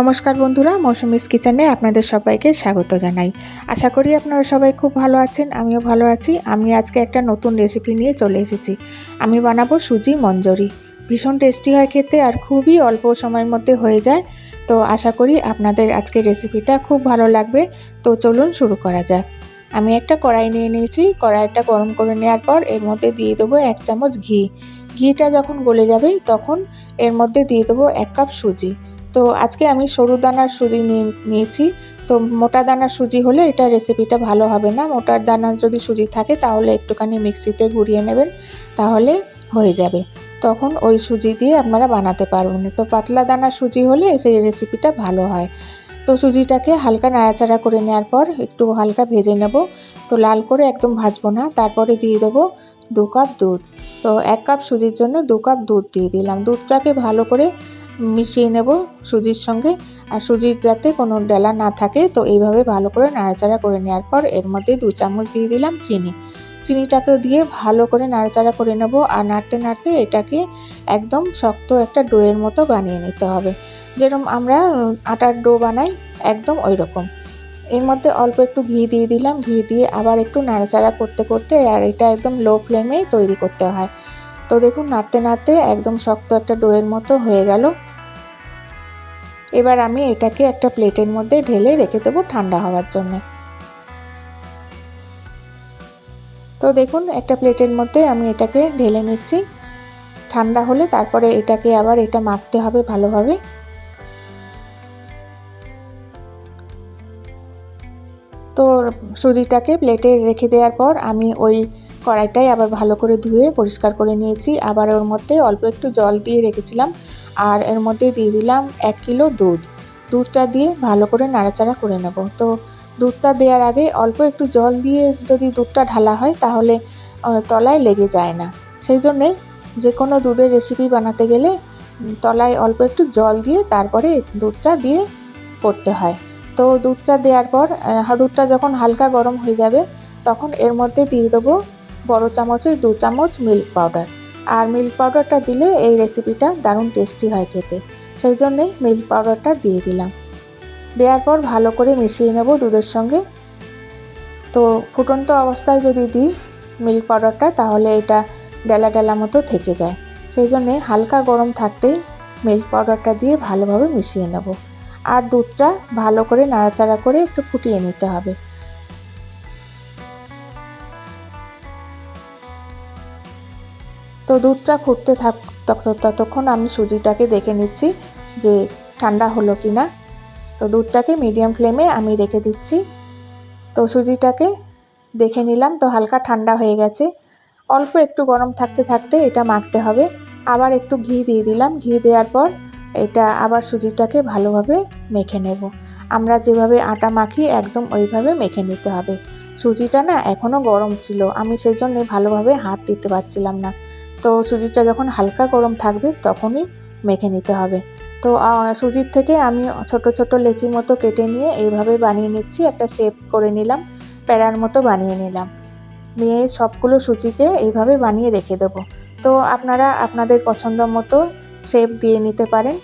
নমস্কার বন্ধুরা, মৌসুমিস কিচেনে আপনাদের সবাইকে স্বাগত জানাই। আশা করি আপনারা সবাই খুব ভালো আছেন, আমিও ভালো আছি। আমি আজকে একটা নতুন রেসিপি নিয়ে চলে এসেছি। আমি বানাবো সুজি মঞ্জরি। ভীষণ টেস্টি হয় খেতে আর খুবই অল্প সময়ের মধ্যে হয়ে যায়। তো আশা করি আপনাদের আজকের রেসিপিটা খুব ভালো লাগবে। তো চলুন শুরু করা যাক। আমি একটা কড়াই নিয়ে নিয়েছি। কড়াইটা গরম করে নেওয়ার পর এর মধ্যে দিয়ে দেবো এক চামচ ঘি। ঘিটা যখন গলে যাবে তখন এর মধ্যে দিয়ে দেবো এক কাপ সুজি। তো আজকে আমি সরু দানার সুজি নিয়ে নিয়েছি। তো মোটা দানার সুজি হলে এটা রেসিপিটা ভালো হবে না। মোটার দানার যদি সুজি থাকে তাহলে একটুখানি মিক্সিতে ঘুরিয়ে নেবেন, তাহলে হয়ে যাবে। তখন ওই সুজি দিয়ে আপনারা বানাতে পারবেন। তো পাতলা দানার সুজি হলে সেই রেসিপিটা ভালো হয়। তো সুজিটাকে হালকা নাড়াচাড়া করে নেওয়ার পর একটু হালকা ভেজে নেব। তো লাল করে একদম ভাজবো না। তারপরে দিয়ে দেবো দু কাপ দুধ। তো এক কাপ সুজির জন্য দু কাপ দুধ দিয়ে দিলাম। দুধটাকে ভালো করে মিশিয়ে নেব সুজির সঙ্গে। আর সুজির যাতে কোনো ডেলা না থাকে, তো এইভাবে ভালো করে নাড়াচাড়া করে নেওয়ার পর এর মধ্যে দু চামচ দিয়ে দিলাম চিনি। চিনিটাকে দিয়ে ভালো করে নাড়াচাড়া করে নেব। আর নাড়তে নাড়তে এটাকে একদম শক্ত একটা ডোয়ের মতো বানিয়ে নিতে হবে। যেরকম আমরা আটার ডো বানাই, একদম ওই রকম এর মধ্যে অল্প একটু ঘি দিয়ে দিলাম। ঘি দিয়ে আবার একটু নাড়াচাড়া করতে করতে, আর এটা একদম লো ফ্লেমেই তৈরি করতে হয়। তো দেখুন, নাড়তে নাড়তে একদম শক্ত একটা ডোয়ের মতো হয়ে গেল। এবার আমি এটাকে একটা প্লেটের মধ্যে ঢেলে রেখে দেবো ঠান্ডা হওয়ার জন্যে। তো দেখুন, একটা প্লেটের মধ্যে আমি এটাকে ঢেলে নিচ্ছি। ঠান্ডা হলে তারপরে এটাকে আবার এটা মাখতে হবে ভালোভাবে। তো সুজিটাকে প্লেটে রেখে দেওয়ার পর আমি ওই কড়াইটাই আবার ভালো করে ধুয়ে পরিষ্কার করে নিয়েছি। আবার ওর মধ্যে অল্প একটু জল দিয়ে রেখেছিলাম। আর এর মধ্যে দিয়ে দিলাম এক কিলো দুধ। দুধটা দিয়ে ভালো করে নাড়াচাড়া করে নেব। তো দুধটা দেওয়ার আগে অল্প একটু জল দিয়ে যদি দুধটা ঢালা হয় তাহলে তলায় লেগে যায় না। সেই জন্যে যে কোনো দুধের রেসিপি বানাতে গেলে তলায় অল্প একটু জল দিয়ে তারপরে দুধটা দিয়ে করতে হয়। তো দুধটা দেওয়ার পর দুধটা যখন হালকা গরম হয়ে যাবে, তখন এর মধ্যে দিয়ে দেবো বড় চামচের দু চামচ মিল্ক পাউডার আর মিল্ক পাউডারটা দিলে এই রেসিপিটা দারুণ টেস্টি হয় খেতে। সেই জন্যেই মিল্ক পাউডারটা দিয়ে দিলাম। দেওয়ার পর ভালো করে মিশিয়ে নেব দুধের সঙ্গে। তো ফুটন্ত অবস্থায় যদি দিই মিল্ক পাউডারটা তাহলে এটা ডেলা ডেলা মতো থেকে যায়। সেই জন্যে হালকা গরম থাকতেই মিল্ক পাউডারটা দিয়ে ভালোভাবে মিশিয়ে নেব। আর দুধটা ভালো করে নাড়াচাড়া করে একটু ফুটিয়ে নিতে হবে। তো দুধটা ফুটতে থাক ততক্ষণ আমি সুজিটাকে দেখে নিচ্ছি যে ঠান্ডা হলো কি না তো দুধটাকে মিডিয়াম ফ্লেমে আমি রেখে দিচ্ছি। তো সুজিটাকে দেখে নিলাম, তো হালকা ঠান্ডা হয়ে গেছে। অল্প একটু গরম থাকতে থাকতে এটা মাখতে হবে। আবার একটু ঘি দিয়ে দিলাম। ঘি দেওয়ার পর এটা আবার সুজিটাকে ভালোভাবে মেখে নেব। আমরা যেভাবে আটা মাখি একদম ওইভাবে মেখে নিতে হবে। সুজিটা না এখনও গরম ছিল। আমি সেই জন্যে ভালোভাবে হাত দিতে পারছিলাম না। তো সুজিটা যখন হালকা গরম থাকবে তখনই মেখে নিতে হবে। তো সুজির থেকে আমি ছোট ছোট লেচি মতো কেটে নিয়ে এইভাবে বানিয়ে নিচ্ছি। একটা শেপ করে নিলাম, প্যারার মতো বানিয়ে নিলাম। নিয়ে সবগুলো সুজিকে এইভাবে বানিয়ে রেখে দেবো। তো, আপনারা আপনাদের পছন্দ মতো শেপ দিয়ে নিতে পারেন।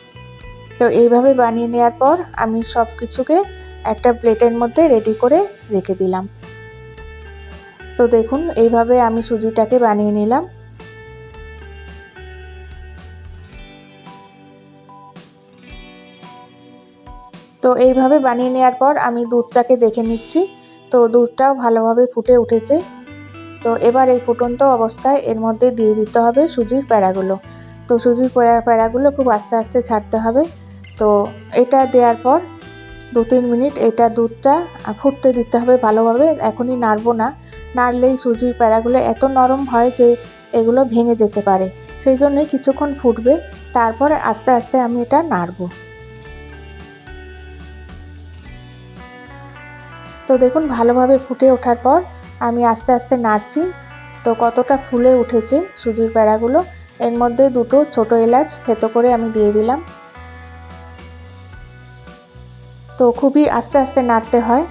তো, এইভাবে বানিয়ে নেওয়ার পর আমি সব কিছুকে একটা প্লেটের মধ্যে রেডি করে রেখে দিলাম। তো দেখুন, এইভাবে আমি সুজিটাকে বানিয়ে নিলাম। তো এইভাবে বানিয়ে নেওয়ার পর আমি দুধটাকে দেখে নিচ্ছি। তো দুধটাও ভালোভাবে ফুটে উঠেছে। তো এবার এই ফুটন্ত অবস্থায় এর মধ্যে দিয়ে দিতে হবে সুজির প্যাড়াগুলো তো সুজির প্যাড়া প্যাড়াগুলো খুব আস্তে আস্তে ছাড়তে হবে। তো এটা দেওয়ার পর দু তিন মিনিট এটা দুধটা ফুটতে দিতে হবে ভালোভাবে। এখনই নাড়বো না। নাড়লেই সুজির প্যাড়াগুলো এত নরম হয় যে এগুলো ভেঙে যেতে পারে। সেই জন্যে কিছুক্ষণ ফুটবে। তারপর আস্তে আস্তে আমি এটা নাড়বো। তো দেখুন, ভালোভাবে ফুটে ওঠার পর আমি আস্তে আস্তে নাড়ছি। তো কতটা ফুলে উঠেছে সুজির প্যাড়াগুলো এর মধ্যে দুটো ছোট এলাচ থেতো করে আমি দিয়ে দিলাম। তো খুবই আস্তে আস্তে নাড়তে হয়।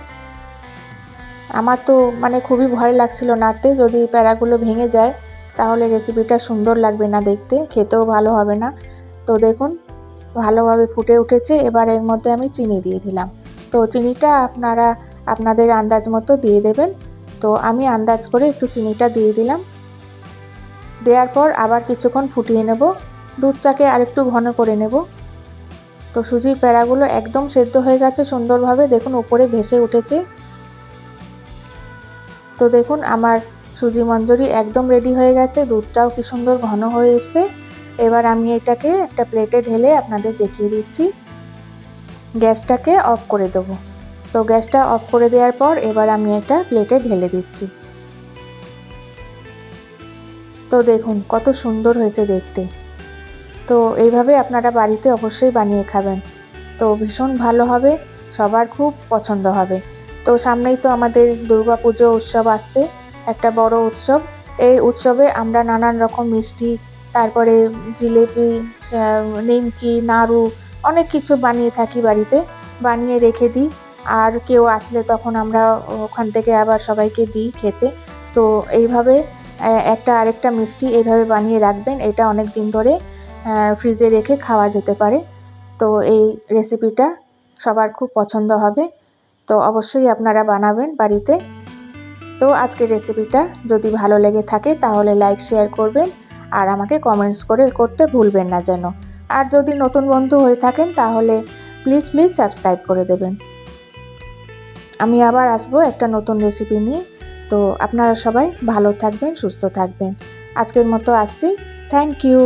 আমার তো মানে খুবই ভয় লাগছিল নাড়তে, যদি প্যাড়াগুলো ভেঙে যায় তাহলে রেসিপিটা সুন্দর লাগবে না দেখতে, খেতেও ভালো হবে না। তো দেখুন, ভালোভাবে ফুটে উঠেছে, এবার এর মধ্যে আমি চিনি দিয়ে দিলাম। তো চিনিটা আপনারা আপনাদের আন্দাজ মতো দিয়ে দেবেন। তো আমি আন্দাজ করে একটু চিনিটা দিয়ে দিলাম। দেওয়ার পর আবার কিছুক্ষণ ফুটিয়ে নেব। দুধটাকে আরেকটু ঘন করে নেব। তো সুজির প্যাড়াগুলো একদম সেদ্ধ হয়ে গেছে সুন্দরভাবে। দেখুন, উপরে ভেসে উঠেছে। তো দেখুন, আমার সুজি মঞ্জুরি একদম রেডি হয়ে গেছে। দুধটাও কি সুন্দর ঘন হয়ে এসছে। এবার আমি এটাকে একটা প্লেটে ঢেলে আপনাদের দেখিয়ে দিচ্ছি। গ্যাসটাকে অফ করে দেবো। তো গ্যাসটা অফ করে দেওয়ার পর এবার আমি একটা প্লেটে ঢেলে দিচ্ছি। তো দেখুন, কত সুন্দর হয়েছে দেখতে। তো এইভাবে আপনারা বাড়িতে অবশ্যই বানিয়ে খাবেন। তো ভীষণ ভালো হবে, সবার খুব পছন্দ হবে। তো সামনেই তো আমাদের দুর্গা পুজো উৎসব আসছে, একটা বড় উৎসব। এই উৎসবে আমরা নানান রকম মিষ্টি, তারপরে জিলেপি নিমকি, নাড়ু, অনেক কিছু বানিয়ে থাকি বাড়িতে। বানিয়ে রেখে দিই। আর কেউ আসলে তখন আমরা ওখান থেকে আবার সবাইকে দিই খেতে। তো এইভাবে একটা আরেকটা মিষ্টি এইভাবে বানিয়ে রাখবেন। এটা অনেক দিন ধরে ফ্রিজে রেখে খাওয়া যেতে পারে। তো এই রেসিপিটা সবার খুব পছন্দ হবে। তো অবশ্যই আপনারা বানাবেন বাড়িতে। তো আজকের রেসিপিটা যদি ভালো লেগে থাকে তাহলে লাইক, শেয়ার করবেন আর আমাকে কমেন্টস করে করতে ভুলবেন না যেন। আর যদি নতুন বন্ধু হয়ে থাকেন তাহলে প্লিজ প্লিজ সাবস্ক্রাইব করে দেবেন। আমি আবার আসব একটা নতুন রেসিপি নিয়ে। তো আপনারা সবাই ভালো থাকবেন, সুস্থ থাকবেন। আজকের মতো আসছি। Thank you